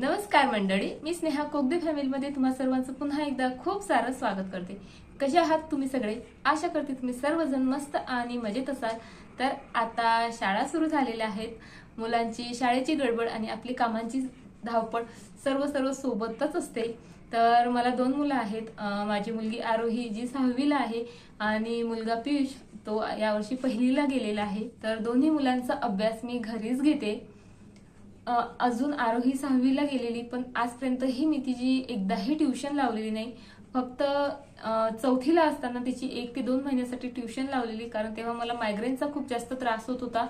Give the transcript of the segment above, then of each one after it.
नमस्कार मंडळी मी स्नेहा कोगदे फॅमिलीमध्ये तुम्हा सर्वांचं पुन्हा एकदा खूप सारं स्वागत करते. कसे आहात तुम्ही सगळे? आशा करते तुम्ही सर्वजण मस्त आणि मजेत असाल. तर आता शाळा सुरू झालेल्या आहेत. मुलांची शाळेची गडबड आणि आपली कामांची धावपळ सर्व सर्व सोबतच असते. तर मला दोन मुलं आहेत. माझी मुलगी आरोही जी सहावीला आहे आणि मुलगा पियुष तो यावर्षी पहिलीला गेलेला आहे. तर दोन्ही मुलांचा अभ्यास मी घरीच घेते. अजून आरोही सहावीला गेलेली पण आजपर्यंतही मी तिची एकदाही ट्युशन लावलेली नाही. फक्त चौथीला असताना तिची एक ते दोन महिन्यासाठी ट्युशन लावलेली कारण तेव्हा मला मायग्रेनचा खूप जास्त त्रास होत होता.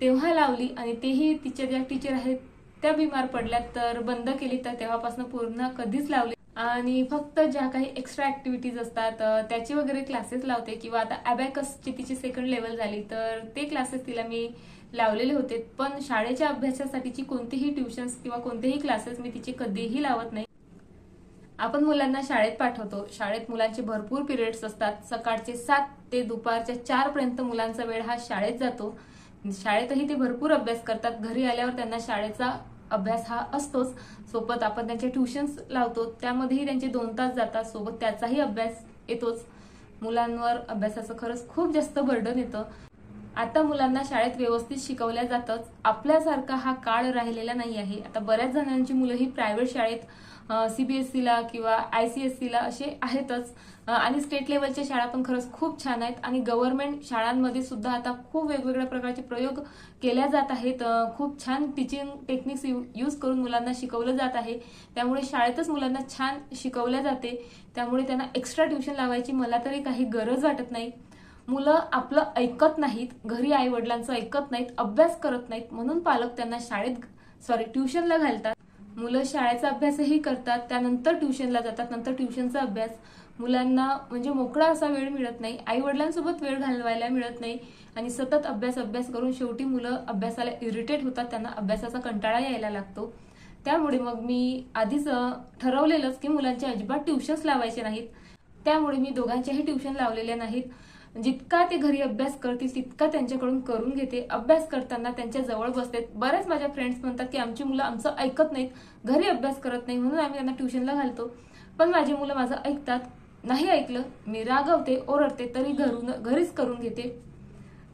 तेव्हा लावली आणि तेही तिच्या ज्या टीचर आहेत त्या बिमार पडल्या तर बंद केली तर तेव्हापासून पूर्ण कधीच लावली. आणि फक्त ज्या काही एक्स्ट्रा ऍक्टिव्हिटीज असतात त्याची त्याचे वगैरे क्लासेस लावते किंवा आता अबॅकसची तिची सेकंड लेवल झाली तर ते क्लासेस तिला मी लावलेले होते. पण शाळेच्या अभ्यासासाठीची कोणतीही ट्युशन्स किंवा कोणतेही क्लासेस मी तिचे कधीही लावत नाही. आपण मुलांना शाळेत पाठवतो. शाळेत मुलांचे भरपूर पिरियड्स असतात. सकाळचे सात ते दुपारच्या चार पर्यंत मुलांचा वेळ हा शाळेत जातो. शाळेतही ते भरपूर अभ्यास करतात. घरी आल्यावर त्यांना शाळेचा अभ्यास हा असतोच. सोबत आपण त्यांचे ट्युशन्स लावतो. त्यामध्येही त्यांचे दोन तास जातात. सोबत त्याचाही अभ्यास येतोच. मुलांवर अभ्यासाचं खरंच खूप जास्त बर्डन येतं. आता मुलांना शाळेत व्यवस्थित शिकवल्या जातच. आपल्यासारखा हा काळ राहिलेला नाही आहे. आता बऱ्याच जणांची मुलं ही प्रायव्हेट शाळेत सीबीएसईला किंवा आय सी एस सीला असे आहेतच. आणि स्टेट लेवलच्या शाळा पण खरंच खूप छान आहेत. आणि गव्हर्नमेंट शाळांमध्ये सुद्धा आता खूप वेगवेगळ्या प्रकारचे प्रयोग केल्या जात आहेत. खूप छान टीचिंग टेक्निक्स यूज करून मुलांना शिकवलं जात आहे. त्यामुळे शाळेतच मुलांना छान शिकवल्या जाते. त्यामुळे त्यांना एक्स्ट्रा ट्युशन लावायची मला तरी काही गरज वाटत नाही. मुलं आपलं ऐकत नाहीत घरी आई वडिलांचं ऐकत नाहीत अभ्यास करत नाहीत म्हणून पालक त्यांना शाळेत सॉरी ट्युशनला घालतात. मुलं शाळेचा अभ्यासही करतात त्यानंतर ट्युशनला जातात नंतर ट्युशनचा अभ्यास. मुलांना म्हणजे मोकळा असा वेळ मिळत नाही आई वडिलांसोबत वेळ घालवायला मिळत नाही आणि सतत अभ्यास अभ्यास करून शेवटी मुलं अभ्यासाला इरिटेट होतात त्यांना अभ्यासाचा कंटाळा यायला लागतो. त्यामुळे मग मी आधीच ठरवलेलंच की मुलांचे अजिबात ट्युशन्स लावायचे नाहीत. त्यामुळे मी दोघांच्याही ट्युशन लावलेल्या नाहीत. जितका ते घरी अभ्यास करतील तितका त्यांच्याकडून करून घेते. अभ्यास करताना त्यांच्या जवळ बसते. बऱ्याच माझ्या फ्रेंड्स म्हणतात की आमची मुलं आमचं ऐकत नाहीत. घरी अभ्यास करत नाही. म्हणून आम्ही त्यांना ट्युशनला घालतो. पण माझी मुलं माझं ऐकतात. नाही ऐकलं मी रागवते ओरडते तरी घरून घरीच करून घेते.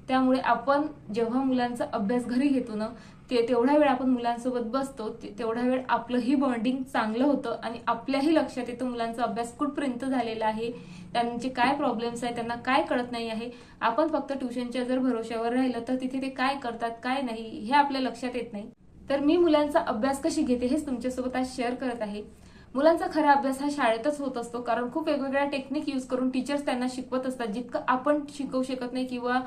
त्यामुळे आपण जेव्हा मुलांचा अभ्यास घरी घेतो ना ते तेवढा वेळ आपण मुलांसोबत बसतो ते- तेवढा वेळ आपलंही बॉन्डिंग चांगलं होतं आणि आपल्याही लक्षात येतं मुलांचा अभ्यास कुठपर्यंत झालेला आहे त्यांचे काय प्रॉब्लेम्स आहेत त्यांना काय कळत नाही आहे. आपण फक्त ट्युशनच्या जर भरोश्यावर राहिलं तर तिथे ते काय करतात काय नाही हे आपल्या लक्षात येत नाही. तर मी मुलांचा अभ्यास कशी घेते हेच तुमच्यासोबत आज शेअर करत आहे. मुलांचा खरा अभ्यास हा शाळेतच होत असतो कारण खूप वेगवेगळ्या टेक्निक यूज करून टीचर्स त्यांना शिकवत असतात जितकं आपण शिकवू शकत नाही किंवा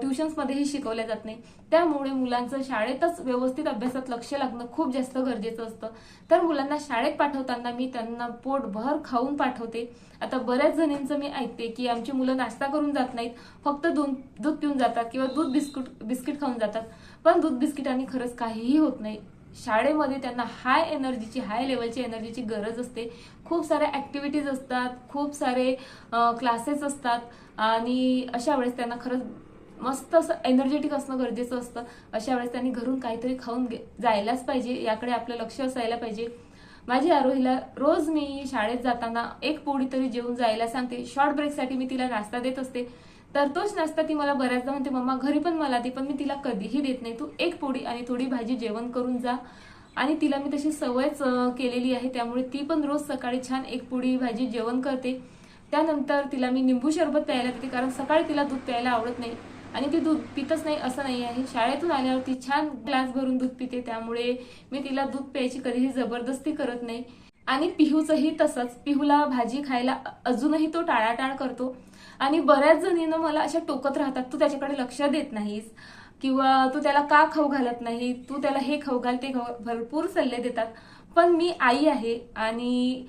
ट्युशन्समध्येही शिकवल्या जात नाही. त्यामुळे मुलांचं शाळेतच व्यवस्थित अभ्यासात लक्ष लागणं खूप जास्त गरजेचं असतं. तर मुलांना शाळेत पाठवताना मी त्यांना पोटभर खाऊन पाठवते. आता बऱ्याच जणींचं मी ऐकते की आमची मुलं नाश्ता करून जात नाहीत फक्त दूध दूध पिऊन जातात किंवा दूध बिस्कुट बिस्किट खाऊन जातात. पण दूध बिस्किटांनी खरंच काहीही होत नाही. शाळेमध्ये त्यांना हाय एनर्जीची हाय लेवलची एनर्जीची गरज असते. खूप साऱ्या ऍक्टिव्हिटीज असतात खूप सारे क्लासेस असतात. आणि अशा वेळेस त्यांना खरंच मस्त असं एनर्जेटिक असणं गरजेचं असतं. अशा वेळेस त्यांनी घरून काहीतरी खाऊन जायलाच पाहिजे. याकडे आपलं लक्ष असायला पाहिजे. माझी आरोहीला रोज मी शाळेत जाताना एक पोळी तरी जेवून जायला सांगते. शॉर्ट ब्रेकसाठी मी तिला नाश्ता देत असते. तर तोच नाश्ता ती मला बऱ्याचदा म्हणते मम्मा घरी पण मला ती पण मी तिला कधीही देत नाही. तू एक पोळी आणि थोडी भाजी जेवण करून जा. आणि तिला मी तशी सवयच केलेली आहे त्यामुळे ती पण रोज सकाळी छान एक पोळी भाजी जेवण करते. त्यानंतर तिला मी निंबू सरबत प्यायला देते कारण सकाळी तिला दूध प्यायला आवडत नाही. आणि ती दूध पितच नाही असं नाही आहे. शाळेतून आल्यावर ती छान ग्लास भरून दूध पिते त्यामुळे मी तिला दूध प्यायची कधीही जबरदस्ती करत नाही. आणि पिहूचंही तसंच पिहूला भाजी खायला अजूनही तो टाळाटाळ करतो. आणि बऱ्याच जणीनं मला अशा टोकत राहतात तू त्याच्याकडे लक्ष देत नाहीस किंवा तू त्याला का खाऊ घालत नाही? तू त्याला हे खाऊ घाल ते खाऊ भरपूर सल्ले देतात. पण मी आई आहे आणि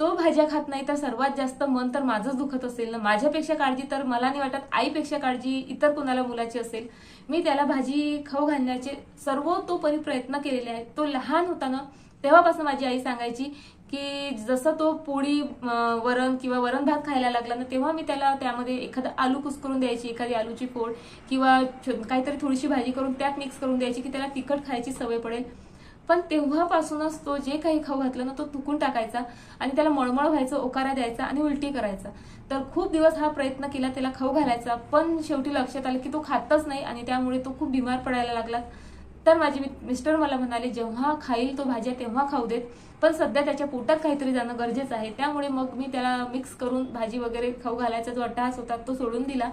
तो भाज्या खात नाही तर सर्वात जास्त मन तर माझंच दुखत असेल ना? माझ्यापेक्षा काळजी तर मला नाही वाटत आईपेक्षा काळजी इतर कोणाला मुलाची असेल. मी त्याला भाजी खाऊ घालण्याचे सर्वतोपरी प्रयत्न केलेले आहेत. तो लहान होता ना तेव्हापासून माझी आई सांगायची की जसं तो पोळी वरण किंवा वरण भात खायला लागला ना तेव्हा मी त्याला त्यामध्ये एखादा आलू कुस्करून द्यायची एखादी आलूची फोड किंवा काहीतरी थोडीशी भाजी करून त्यात मिक्स करून द्यायची की त्याला तिखट खायची सवय पडेल. पण तेव्हापासूनच तो जे काही खाऊ घातलं ना तो तुकून टाकायचा आणि त्याला मळमळ व्हायचं ओकारा द्यायचा आणि उलटी करायचा. तर खूप दिवस हा प्रयत्न केला त्याला खाऊ घालायचा पण शेवटी लक्षात आलं की तो खातच नाही आणि त्यामुळे तो खूप बिमार पडायला लागला. तर माझे मिस्टर मला म्हणाले जेव्हा खाईल तो भाज्या तेव्हा खाऊ देत. पण सध्या त्याच्या पोटात काहीतरी जाणं गरजेचं आहे. त्यामुळे मग मी त्याला मिक्स करून भाजी वगैरे खाऊ घालायचा जो अट्टहास होता तो सोडून दिला.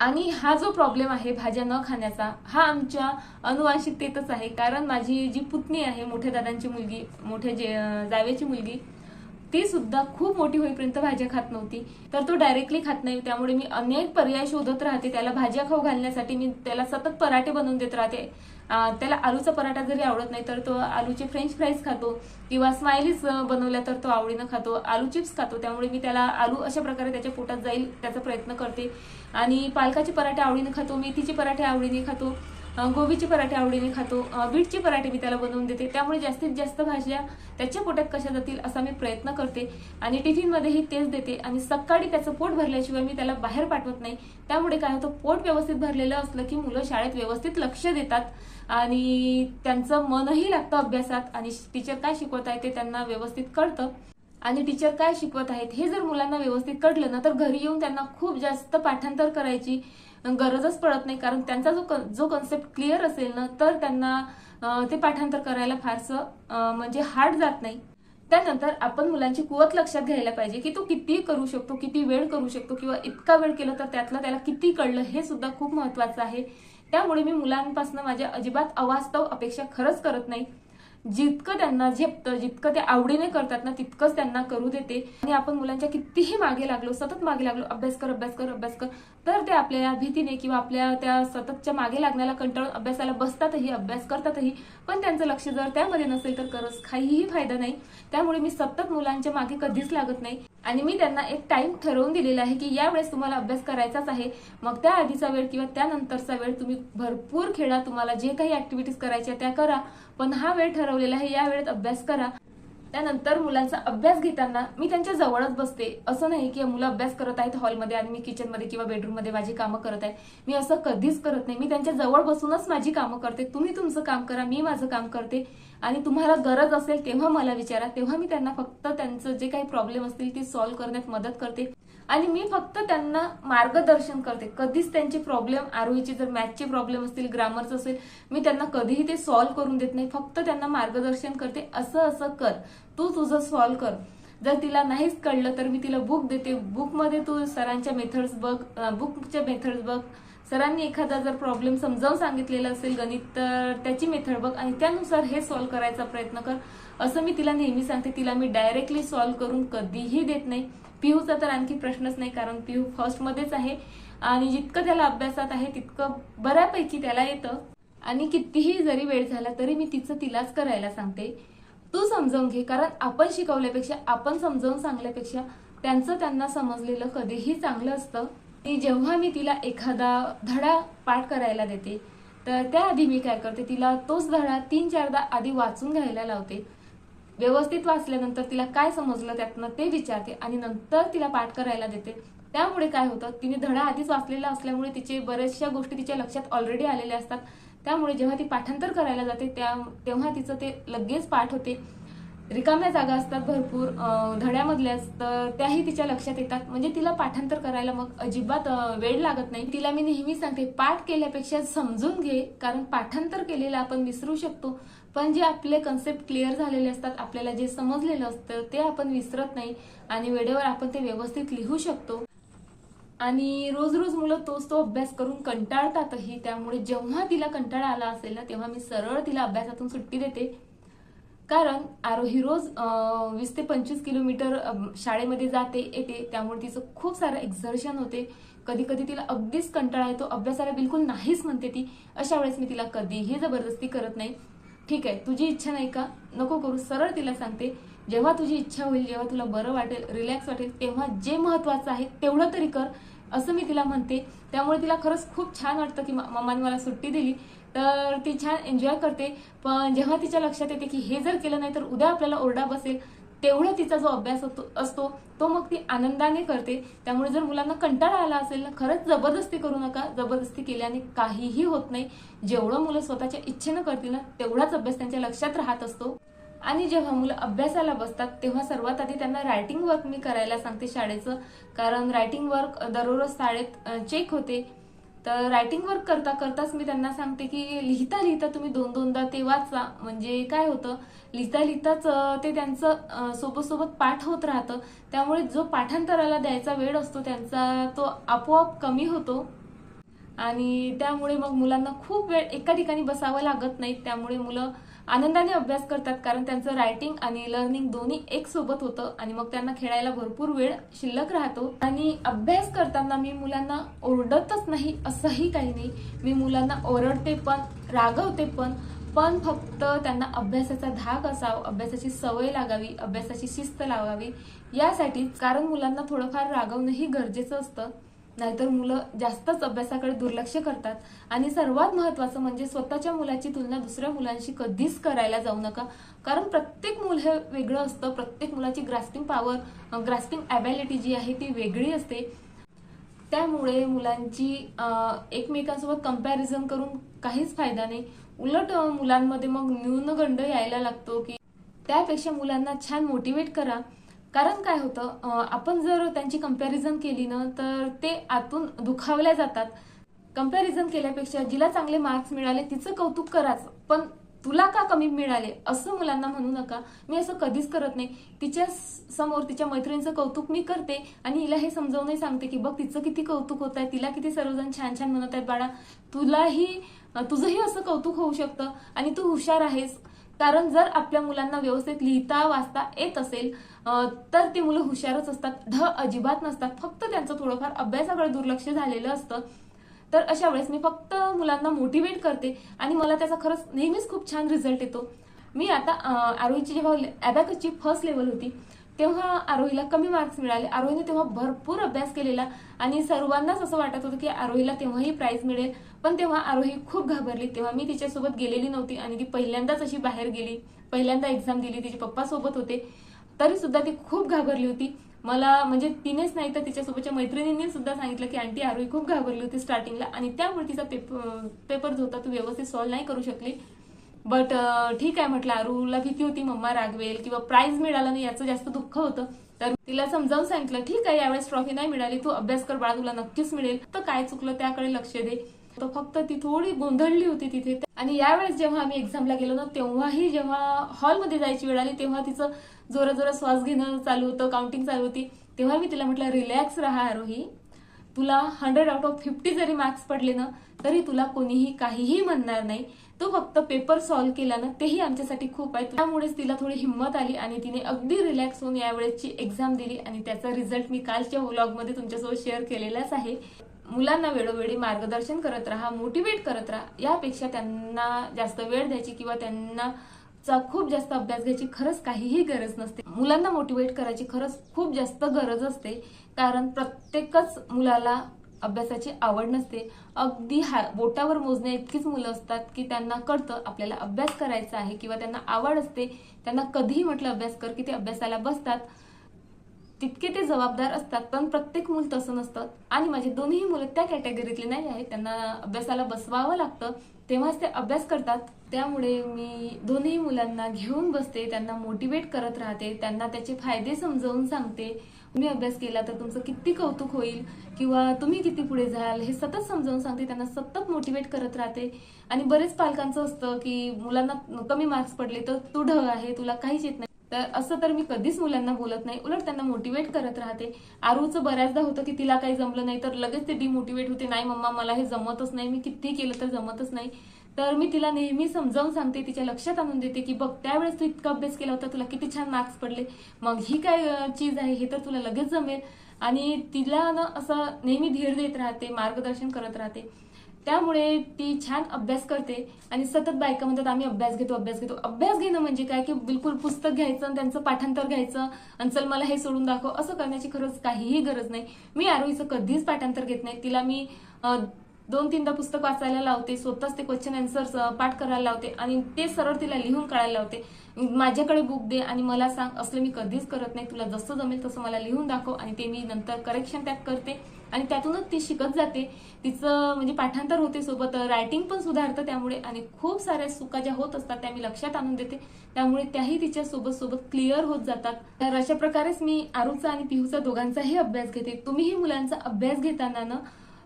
आणि हा जो प्रॉब्लेम आहे भाज्या न खाण्याचा हा आमच्या अनुवांशिकतेतच आहे. कारण माझी जी पुतणी आहे मोठ्या दादांची मुलगी मोठ्या जे जावेची मुलगी ती सुद्धा खूप मोठी होईपर्यंत भाज्या खात नव्हती. तर तो डायरेक्टली खात नाही. त्यामुळे मी अनेक पर्याय शोधत राहते. त्याला भाज्या खाऊ घालण्यासाठी मी त्याला सतत पराठे बनवून देत राहते. त्याला आलूचा पराठा जरी आवडत नाही तर तो आलूचे फ्रेंच फ्राईज खातो किंवा स्माइलीज बनवल्या तर तो आवडीनं खातो. आलू चिप्स खातो. त्यामुळे मी त्याला आलू अशा प्रकारे त्याच्या पोटात जाईल त्याचा प्रयत्न करते. आणि पालकाचे पराठे आवडीने खातो. मेथीचे पराठे आवडीने खातो. गोबीचे पराठे आवडीने खातो. बीटचे पराठे मी त्याला बनवून देते. त्यामुळे जास्तीत जास्त भाज्या त्याच्या पोटात कशा जातील असा मी प्रयत्न करते. आणि टिफिनमध्येही तेच देते. आणि सकाळी त्याचं पोट भरल्याशिवाय मी त्याला बाहेर पाठवत नाही. त्यामुळे काय होतं पोट व्यवस्थित भरलेलं असलं की मुलं शाळेत व्यवस्थित लक्ष देतात. आणि त्यांचं मनही लागतं अभ्यासात. आणि टीचर काय शिकवत आहे ते त्यांना व्यवस्थित कळतं. आणि टीचर काय शिकवत आहेत हे जर मुलांना व्यवस्थित कळलं ना तर घरी येऊन त्यांना खूप जास्त पाठांतर करायची गरजच पडत नाही कारण त्यांचा जो कन- जो कन्सेप्ट क्लिअर असेल ना तर त्यांना ते पाठांतर करायला फारसं म्हणजे हार्ड जात नाही. त्यानंतर आपण मुलांची कुवत लक्षात घ्यायला पाहिजे की तो किती करू शकतो किती वेळ करू शकतो किंवा इतका वेळ केलं तर त्यातलं त्याला किती कळलं हे सुद्धा खूप महत्वाचं आहे. त्यामुळे मी मुलांपासून माझ्या अजिबात अवास्तव अपेक्षा खरंच करत नाही. जितकं त्यांना झेपतं जितकं ते आवडीने करतात ना तितकंच त्यांना करू देते. आणि आपण मुलांच्या कितीही मागे लागलो सतत मागे लागलो अभ्यास कर अभ्यास कर अभ्यास कर तर ते आपल्या भीतीने किंवा आपल्या त्या सततच्या मागे लागण्याला कंटाळून अभ्यासाला बसतातही अभ्यास करतातही पण त्यांचं लक्ष जर त्यामध्ये नसेल तर करस काहीही फायदा नाही. त्यामुळे मी सतत मुलांच्या मागे कधीच लागत नाही. आणि मी त्यांना एक टाइम ठरवून दिलेला आहे की यावेळेस तुम्हाला अभ्यास करायचाच आहे. मग त्या आधीचा वेळ किंवा त्यानंतरचा वेळ तुम्ही भरपूर खेळा तुम्हाला जे काही ऍक्टिव्हिटीज करायच्या त्या करा. पण हा वेळ ठरव ठरवलेला आहे या वेळेत अभ्यास करा. त्यानंतर मुलांचा अभ्यास घेताना मी त्यांच्या जवळच बसते. असं नाही की मुलं अभ्यास करत आहेत हॉलमध्ये आणि मी किचनमध्ये किंवा बेडरूममध्ये माझी कामं करत आहे. मी असं कधीच करत नाही. मी त्यांच्या जवळ बसूनच माझी कामं करते. तुम्ही तुमचं काम करा मी माझं काम करते. आणि तुम्हाला गरज असेल तेव्हा मला विचारा. तेव्हा मी त्यांना फक्त त्यांचं जे काही प्रॉब्लेम असतील ते सॉल्व्ह करण्यात मदत करते. आणि मी फक्त त्यांना मार्गदर्शन करते. कधीच त्यांचे प्रॉब्लेम आरोहीचे जर मॅथचे प्रॉब्लेम असतील ग्रामरचं असेल मी त्यांना कधीही ते सॉल्व्ह करून देत नाही. फक्त त्यांना मार्गदर्शन करते. असं असं कर. तू तुझं सॉल्व्ह कर. जर तिला नाहीच कळलं तर मी तिला बुक देते. बुकमध्ये तू सरांच्या मेथड्स बघ. बुकच्या मेथड्स बघ. सरांनी एखादा जर प्रॉब्लेम समजावून सांगितलेला असेल गणित तर त्याची मेथड बघ आणि त्यानुसार हे सॉल्व्ह करायचा प्रयत्न कर. असं मी तिला नेहमी सांगते. तिला मी डायरेक्टली सॉल्व्ह करून कधीही देत नाही. पिहूचा तर आणखी प्रश्नच नाही कारण पिहू फर्स्टमध्येच आहे. आणि जितकं त्याला अभ्यासात आहे तितकं बऱ्यापैकी त्याला येतं. आणि कितीही जरी वेळ झाला तरी मी तिचं तिलाच करायला सांगते. तू समजावून घे कारण आपण शिकवल्यापेक्षा आपण समजावून सांगल्यापेक्षा त्यांचं त्यांना समजलेलं कधीही चांगलं असतं. आणि जेव्हा मी तिला एखादा धडा पाठ करायला देते तर त्याआधी मी काय करते तिला तोच धडा तीन चारदा आधी वाचून घ्यायला लावते. व्यवस्थित वाचल्यानंतर तिला काय समजलं त्यातनं ते विचारते आणि नंतर तिला पाठ करायला देते. त्यामुळे काय होतं तिने धडा आधीच वाचलेला असल्यामुळे तिचे बऱ्याचशा गोष्टी तिच्या लक्षात ऑलरेडी आलेल्या असतात. त्यामुळे जेव्हा ती पाठांतर करायला जाते त्या तेव्हा तिचं ते लगेच पाठ होते. रिकाम्या जागा असतात भरपूर धड्यामधल्या धड्यामधल्याच तर त्याही तिच्या लक्षात येतात. म्हणजे तिला पाठांतर करायला मग अजिबात वेळ लागत नाही. तिला मी नेहमी सांगते पाठ केल्यापेक्षा समजून घे कारण पाठांतर केलेलं आपण विसरू शकतो. पण जे आपले कन्सेप्ट क्लिअर झालेले असतात आपल्याला जे समजलेलं असतं ते आपण विसरत नाही आणि वेळेवर आपण ते व्यवस्थित लिहू शकतो. आणि रोज रोज मुलं तोच तो अभ्यास करून कंटाळतातही. त्यामुळे जेव्हा तिला कंटाळा आला असेल ना तेव्हा मी सरळ तिला अभ्यासातून सुट्टी देते. कारण आरोही रोज वीस ते पंचवीस किलोमीटर शाळेमध्ये जाते येते. त्यामुळे तिचं खूप सारं एक्झर्शन होते. कधी कधी तिला अगदीच कंटाळा येतो. अभ्यासाला बिलकुल नाहीच म्हणते ती. अशा वेळेस मी तिला कधीही जबरदस्ती करत नाही. ठीक आहे तुझी इच्छा नाही का? नको करू. सरळ तिला सांगते जेव्हा तुझी इच्छा होईल जेव्हा तुला बरं वाटेल रिलॅक्स वाटेल तेव्हा जे महत्वाचं आहे तेवढं तरी कर. असं मी तिला म्हणते. त्यामुळे तिला खरंच खूप छान वाटतं की मम्माने मला सुट्टी दिली. तर ती छान एन्जॉय करते. पण जेव्हा तिच्या लक्षात येते की हे जर केलं नाही तर उद्या आपल्याला ओरडा बसेल तेवढा तिचा जो अभ्यास असतो तो मग ती आनंदाने करते. त्यामुळे जर मुलांना कंटाळा आला असेल ना खरंच जबरदस्ती करू नका. जबरदस्ती केल्याने काहीही होत नाही. जेवढं मुलं स्वतःच्या इच्छेनं करतील ना तेवढाच अभ्यास त्यांच्या लक्षात राहत असतो. आणि जेव्हा मुलं अभ्यासाला बसतात तेव्हा सर्वात आधी त्यांना रायटिंग वर्क मी करायला सांगते शाळेचं. कारण रायटिंग वर्क दररोज शाळेत चेक होते. तर रायटिंग वर्क करता करताच मी त्यांना सांगते की लिहिता लिहिता तुम्ही दोन दोनदा ते वाचा. म्हणजे काय होतं लिहिता लिहिताच ते त्यांचं सोबत सोबत पाठ होत राहतं. त्यामुळे जो पाठांतराला द्यायचा वेळ असतो त्यांचा तो आपोआप कमी होतो. आणि त्यामुळे मग मुलांना खूप वेळ एका ठिकाणी बसावं लागत नाही. त्यामुळे मुलं आनंदाने अभ्यास करतात कारण त्यांचं रायटिंग आणि लर्निंग दोन्ही एक सोबत होतं आणि मग त्यांना खेळायला भरपूर वेळ शिल्लक राहतो. आणि अभ्यास करताना मी मुलांना ओरडतच नाही असंही काही नाही. मी मुलांना ओरडते पण रागवते पण पण फक्त त्यांना अभ्यासाचा धाक असावा अभ्यासाची सवय लागावी अभ्यासाची शिस्त लावावी. यासाठीच कारण मुलांना थोडंफार रागवणंही गरजेचं असतं. नाहीतर मुलं जास्तच अभ्यासाकडे दुर्लक्ष करतात. आणि सर्वात महत्वाचं म्हणजे स्वतःच्या मुलाची तुलना दुसऱ्या मुलांशी कधीच करायला जाऊ नका. कारण प्रत्येक मुल हे वेगळं असतं. प्रत्येक मुलाची ग्रास्पिंग पॉवर ग्रास्पिंग ॲबिलिटी जी आहे ती वेगळी असते. त्यामुळे मुलांची एकमेकांसोबत कंपॅरिझन करून काहीच फायदा नाही. उलट मुलांमध्ये मग न्यूनगंड यायला लागतो की त्यापेक्षा मुलांना छान मोटिवेट करा. कारण काय होतं आपण जर त्यांची कंपॅरिझन केली ना तर ते आतून दुखावल्या जातात. कंपॅरिझन केल्यापेक्षा जिला चांगले मार्क्स मिळाले तिचं कौतुक कराच. पण तुला का कमी मिळाले? असं मुलांना म्हणू नका. मी असं कधीच करत नाही. तिच्या समोर तिच्या मैत्रिणीचं कौतुक मी करते आणि हिला हे समजावूनही सांगते की बघ तिचं किती कौतुक होत आहे तिला किती सर्वजण छान छान म्हणत आहेत बाळा. तुलाही तुझंही असं कौतुक होऊ शकतं आणि तू हुशार आहेस. कारण जर आपल्या मुलांना व्यवस्थित लिहिता वाचता येत असेल तर ती मुलं हुशारच असतात ढ अजिबात नसतात. फक्त त्यांचं थोडंफार अभ्यासाकडे दुर्लक्ष झालेलं असतं. तर अशा वेळेस मी फक्त मुलांना मोटिवेट करते आणि मला त्याचा खरंच नेहमीच खूप छान रिझल्ट येतो. मी आता आरोहीची जेव्हा अबॅकसची फर्स्ट लेवल होती तेव्हा आरोहीला कमी मार्क्स मिळाले. आरोहीने तेव्हा भरपूर अभ्यास केलेला आणि सर्वांनाच असं वाटत होतं की आरोहीला तेव्हाही प्राईज मिळेल. पण तेव्हा आरोही खूप घाबरली. तेव्हा मी तिच्यासोबत गेलेली नव्हती आणि ती पहिल्यांदाच अशी बाहेर गेली. पहिल्यांदा एक्झाम दिली. तिचे पप्पा सोबत होते. तरी सुद्धा ती खूप घाबरली होती. मला म्हणजे तिनेच नाही तर तिच्यासोबतच्या मैत्रिणींनी सुद्धा सांगितलं की आंटी आरोही खूप घाबरली होती स्टार्टिंगला आणि त्यामुळे तिचा पेपर पेपर जो होता तो व्यवस्थित सॉल्व्ह नाही करू शकली. बट uh, ठीक आहे म्हटलं अरुला भीती होती मम्मा रागवेल किंवा प्राईज मिळाला नाही याचं जास्त दुःख होतं. तर तिला समजावून सांगितलं ठीक आहे यावेळेस ट्रॉफी नाही मिळाली तू अभ्यास कर बाळा तुला नक्कीच मिळेल. तर काय चुकलं त्याकडे लक्ष दे. तर फक्त ती थोडी गोंधळली होती तिथे. आणि यावेळेस जेव्हा आम्ही एक्झामला गेलो ना तेव्हाही जेव्हा हॉलमध्ये जायची वेळ आली तेव्हा तिचं जोरा जोरा श्वास घेणं चालू होतं काउंटिंग चालू होती. तेव्हा मी तिला म्हटलं रिलॅक्स राहा आरोही. तुला हंड्रेड आउट ऑफ फिफ्टी जरी मार्क्स पडले ना तरी तुला कोणीही काहीही म्हणणार नाही. तो फक्त पेपर सॉल्व्ह केला ना तेही आमच्यासाठी खूप आहे. त्यामुळेच तिला थोडी हिंमत आली आणि तिने अगदी रिलॅक्स होऊन यावेळेसची एक्झाम दिली आणि त्याचा रिझल्ट मी कालच्या व्लॉगमध्ये तुमच्यासोबत शेअर केलेलाच आहे. मुलांना वेळोवेळी मार्गदर्शन करत राहा मोटिवेट करत राहा. यापेक्षा त्यांना जास्त वेळ द्यायची किंवा त्यांना चा खूप जास्त अभ्यास घ्यायची खरंच काहीही गरज नसते. मुलांना मोटिवेट करायची खरंच खूप जास्त गरज असते. कारण प्रत्येकच मुलाला अभ्यासाची आवड नसते. अगदी हा बोटावर मोजण्या इतकीच मुलं असतात की त्यांना कळतं आपल्याला अभ्यास करायचा आहे किंवा त्यांना आवड असते. त्यांना कधीही म्हटलं अभ्यास कर की ते अभ्यासाला बसतात. तितके ते जबाबदार असतात पण प्रत्येक मूल तसं नसतं. आणि माझे दोन्ही मुलं त्या कॅटेगरीतले नाही आहेत. त्यांना अभ्यासाला बसवावं लागतं. तेव्हाच ते अभ्यास करतात. त्यामुळे मी दोन्ही मुलांना घेऊन बसते त्यांना मोटिवेट करत राहते त्यांना त्याचे फायदे समजावून सांगते. तुम्ही अभ्यास केला तर तुमचं किती कौतुक होईल? किंवा तुम्ही किती पुढे जाल? हे सतत समजावून सांगते त्यांना सतत मोटिवेट करत राहते. आणि बरेच पालकांचं असतं की मुलांना कमी मार्क्स पडले तर तू ढग आहे तुला काहीच येत नाही. तर असं तर मी कधीच मुलांना बोलत नाही. उलट त्यांना मोटिवेट करत राहते. आरूचं बऱ्याचदा होतं की तिला काही जमलं नाही तर लगेच ते डिमोटिवेट होते. नाही मम्मा मला हे जमतच नाही. मी किती केलं तर जमतच नाही. तर मी तिला नेहमी समजावून सांगते तिच्या लक्षात आणून देते की बघ त्यावेळेस तू इतका अभ्यास केला होता तुला किती छान मार्क्स पडले. मग ही काय चीज आहे? हे तर तुला लगेच जमेल. आणि तिला ना असं नेहमी धीर देत राहते मार्गदर्शन करत राहते. त्यामुळे ती छान अभ्यास करते आणि सतत बायका म्हणतात आम्ही अभ्यास घेतो अभ्यास घेतो. अभ्यास घेणं म्हणजे काय? की बिलकुल पुस्तक घ्यायचं आणि त्यांचं पाठांतर घ्यायचं आणि चल मला हे सोडून दाखव. असं करण्याची खरंच काहीही गरज नाही. मी आरोहीचं कधीच पाठांतर घेत नाही. तिला मी दोन तीनदा पुस्तक वाचायला लावते स्वतःच ते क्वेश्चन आन्सर्स पाठ करायला लावते आणि ते सरळ तिला लिहून काढायला लावते. माझ्याकडे बुक दे आणि मला सांग असलं मी कधीच करत नाही. तुला जसं जमेल तसं मला लिहून दाखव आणि ते मी नंतर करेक्शन त्यात करते. आणि त्यातूनच ती शिकत जाते. तिचं म्हणजे पाठांतर होते सोबत रायटिंग पण सुधारतं त्यामुळे आणि खूप साऱ्या चुका ज्या होत असतात त्या मी लक्षात आणून देते. त्यामुळे त्याही तिच्या सोबत सोबत क्लिअर होत जातात. तर अशा प्रकारेच मी आरूचा आणि पिहूचा दोघांचाही अभ्यास घेते. तुम्हीही मुलांचा अभ्यास घेताना ना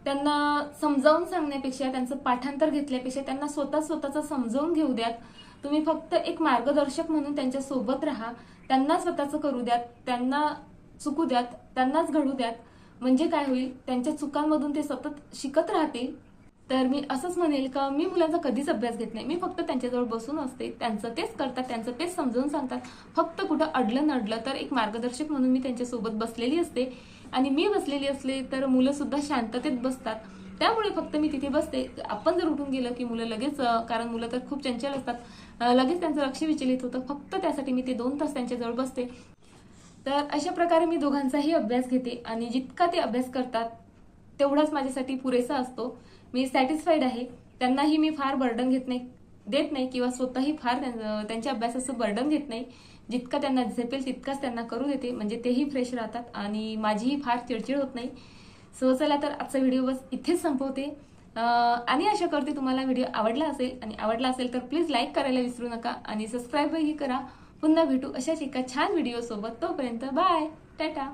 त्यांना समजावून सांगण्यापेक्षा त्यांचं पाठांतर घेतल्यापेक्षा त्यांना स्वतः स्वतःचं समजावून घेऊ द्यात. तुम्ही फक्त एक मार्गदर्शक म्हणून त्यांच्यासोबत राहा. त्यांना स्वतःचं करू द्यात त्यांना चुकू द्यात त्यांनाच घडू द्यात. म्हणजे काय होईल? त्यांच्या चुकांमधून ते सतत शिकत राहतील. तर मी असंच म्हणेल का मी मुलांचा कधीच अभ्यास घेत नाही. मी फक्त त्यांच्याजवळ बसून असते. त्यांचं तेच करतात त्यांचं तेच समजावून सांगतात. फक्त कुठं अडलं नडलं तर एक मार्गदर्शक म्हणून मी त्यांच्यासोबत बसलेली असते. आणि मी बसलेली असले तर मुलं सुद्धा शांततेत बसतात. त्यामुळे फक्त मी तिथे बसते. आपण जर उठून गेलं की मुलं लगेच कारण मुलं तर खूप चंचल असतात लगेच त्यांचं लक्ष विचलित होतं. फक्त त्यासाठी मी ते दोन तास त्यांच्याजवळ बसते. तर अशा प्रकारे मी दोघांचाही अभ्यास घेते आणि जितका ते अभ्यास करतात तेवढाच माझ्यासाठी पुरेसा असतो. मी सॅटिस्फाईड आहे. त्यांनाही मी फार बर्डन घेत नाही देत नाही किंवा स्वतःही फार त्यां- त्यांच्या अभ्यासाचं बर्डन घेत नाही. जितका त्यांना झेपेल तितकंच त्यांना करू देते. म्हणजे तेही फ्रेश राहतात आणि माझीही फार चिडचिड होत नाही. सो चला तर आजचा व्हिडिओ बस इथेच संपवते. आणि आशा करते तुम्हाला व्हिडिओ आवडला असेल. आणि आवडला असेल तर प्लीज लाईक करायला विसरू नका. आणि सबस्क्राईबही करा. पुन्हा भेटू अशाच एका छान व्हिडिओसोबत तोपर्यंत बाय टाटा